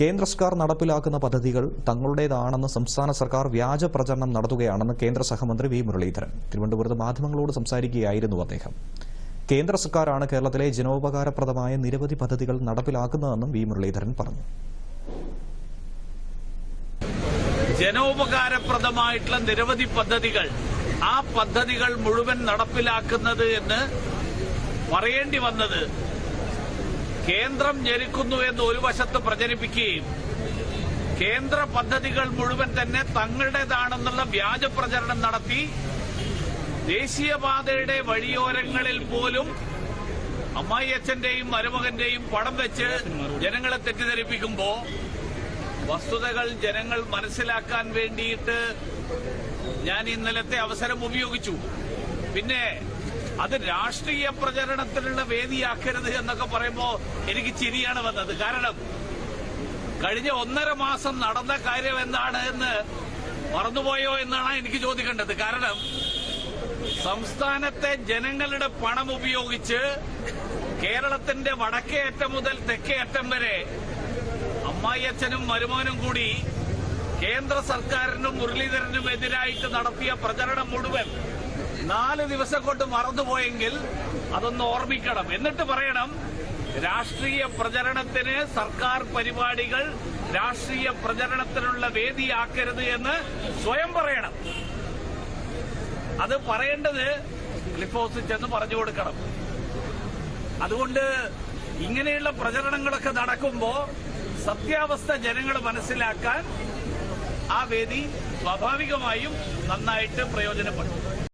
കേന്ദ്ര സർക്കാർ നടപ്പിലാക്കുന്ന പദ്ധതികൾ തങ്ങളുടേതാണെന്ന് സംസ്ഥാന സർക്കാർ വ്യാജ പ്രചരണം നടത്തുകയാണെന്ന് കേന്ദ്ര സഹമന്ത്രി വി മുരളീധരൻ. തിരുവനന്തപുരത്ത് മാധ്യമങ്ങളോട് സംസാരിക്കുകയായിരുന്നു അദ്ദേഹം. കേന്ദ്ര സർക്കാരാണ് കേരളത്തിലെ ജനോപകാരപ്രദമായ നിരവധി പദ്ധതികൾ നടപ്പിലാക്കുന്നതെന്നും വി മുരളീധരൻ പറഞ്ഞു. ജനോപകാരപ്രദമായിട്ടുള്ള നിരവധി പദ്ധതികൾ ആ പദ്ധതികൾ മുഴുവൻ നടപ്പിലാക്കുന്നത് എന്ന് പറയേണ്ടി വന്നത് കേന്ദ്രം ജനിക്കുന്നു എന്ന് ഒരു വശത്ത് പ്രചരിപ്പിക്കുകയും കേന്ദ്ര പദ്ധതികൾ മുഴുവൻ തന്നെ തങ്ങളുടേതാണെന്നുള്ള വ്യാജ പ്രചരണം നടത്തി ദേശീയപാതയുടെ വഴിയോരങ്ങളിൽ പോലും അമ്മായി അച്ഛന്റെയും മരുമകന്റെയും പടം വെച്ച് ജനങ്ങളെ തെറ്റിദ്ധരിപ്പിക്കുമ്പോൾ വസ്തുതകൾ ജനങ്ങൾ മനസ്സിലാക്കാൻ വേണ്ടിയിട്ട് ഞാൻ ഇന്നലത്തെ അവസരം ഉപയോഗിച്ചു. പിന്നെ അത് രാഷ്ട്രീയ പ്രചരണത്തിനുള്ള വേദിയാക്കരുത് എന്നൊക്കെ പറയുമ്പോ എനിക്ക് ചിരിയാണ് വന്നത്. കാരണം കഴിഞ്ഞ ഒന്നര മാസം നടന്ന കാര്യം എന്താണ് എന്ന് മറന്നുപോയോ എന്നാണ് എനിക്ക് ചോദിക്കേണ്ടത്. കാരണം സംസ്ഥാനത്തെ ജനങ്ങളുടെ പണം ഉപയോഗിച്ച് കേരളത്തിന്റെ വടക്കേ അറ്റം മുതൽ തെക്കേ അറ്റം വരെ അമ്മായിയച്ഛനും മരുമോനും കൂടി കേന്ദ്ര സർക്കാരിനും മുരളീധരനും എതിരായിട്ട് നടത്തിയ പ്രചരണം മുഴുവൻ നാല് ദിവസം കൊണ്ട് മറന്നുപോയെങ്കിൽ അതൊന്ന് ഓർമ്മിക്കണം. എന്നിട്ട് പറയണം രാഷ്ട്രീയ പ്രചരണത്തിന് സർക്കാർ പരിപാടികൾ രാഷ്ട്രീയ പ്രചരണത്തിനുള്ള വേദിയാക്കരുത് എന്ന് സ്വയം പറയണം. അത് പറയേണ്ടത് ക്ലിഫ് ഹൌസിൽ ചെന്ന് പറഞ്ഞു കൊടുക്കണം. അതുകൊണ്ട് ഇങ്ങനെയുള്ള പ്രചരണങ്ങളൊക്കെ നടക്കുമ്പോ സത്യാവസ്ഥ ജനങ്ങൾ മനസ്സിലാക്കാൻ ആ വേദി സ്വാഭാവികമായും നന്നായിട്ട് പ്രയോജനപ്പെടും.